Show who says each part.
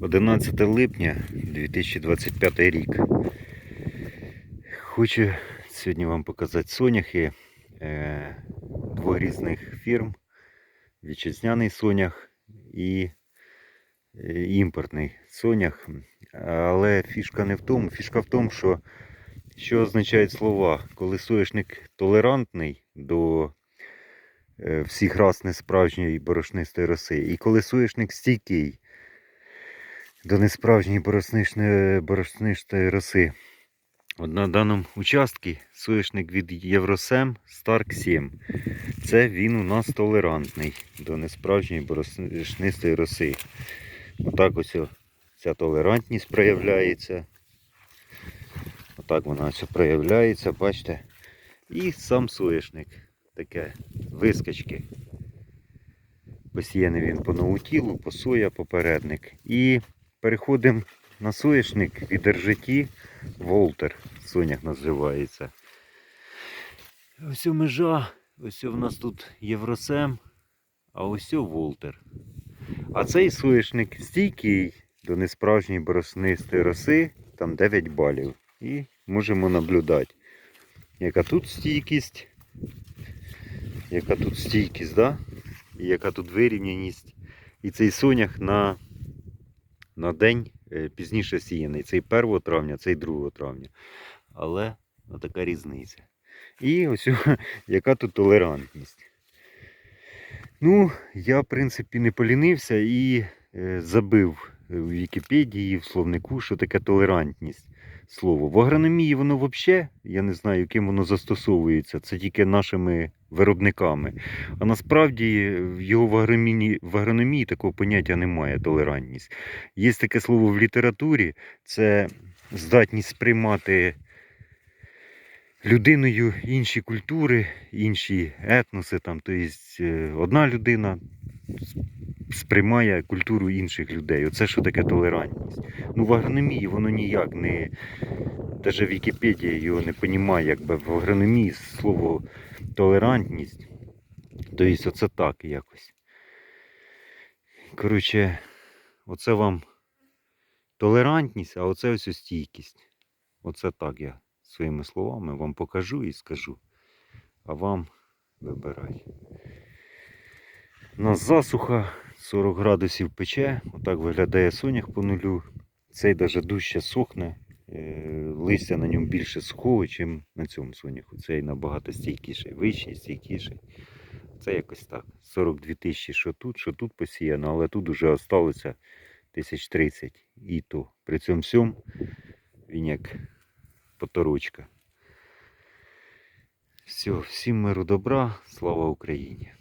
Speaker 1: 11 липня 2025 рік. Хочу сьогодні вам показати соняхи е, двох різних фірм. Вітчизняний сонях і е, імпортний сонях. Але фішка не в тому. Фішка в тому, що, що означають слова. Коли соняшник толерантний до е, всіх рас несправжньої борошнистої роси, і коли соняшник стійкий до несправжньої борошничної, роси. От на даному участку соняшник від Євросем Старк 7. Це він у нас толерантний до несправжньої борошнистої роси. Отак ось ця толерантність проявляється. Отак вона ось проявляється, бачите. І сам соняшник. Таке вискочки. Посіяний він по наутілу, по соя попередник. І переходимо на соняшник від ржаті Волтер. Сонях називається. Ось у межа, ось у нас тут Євросем, а ось Волтер. А цей соняшник стійкий до несправжньої бороснистої роси, там 9 балів. І можемо наблюдати, яка тут стійкість, яка тут стійкість, да? і яка тут вирівняність. І цей сонях на, на день е, пізніше сіяний. Цей 1 травня, цей 2 травня. Але така різниця. І ось яка тут толерантність. Ну, я, в принципі, не полінився і е, забив в Вікіпедії, в словнику, що таке толерантність. Слово. В агрономії воно взагалі, я не знаю, ким воно застосовується, це тільки нашими виробниками. А насправді в його в агрономії, в агрономії такого поняття немає толерантність. Є таке слово в літературі, це здатність сприймати людиною інші культури, інші етноси. Там, тобто одна людина сприймає культуру інших людей. Оце що таке толерантність. Ну, в агрономії воно ніяк не. Навіть Вікіпедія його не розуміє, якби в агрономії слово толерантність. Тобто, оце так якось. Коротше, оце вам толерантність, а оце ось стійкість. Оце так я своїми словами вам покажу і скажу. А вам вибирай. У нас засуха, 40 градусів пече, отак виглядає сонях по нулю. Цей навіть дужче сохне, е, листя на ньому більше сухого, ніж на цьому соняху. Цей набагато стійкіший, вищий, стійкіший. Це якось так. 42 тисячі, що тут, що тут посіяно, але тут вже осталося 1030 і то. При цьому всьому він як поторочка. Все, всім миру добра, слава Україні!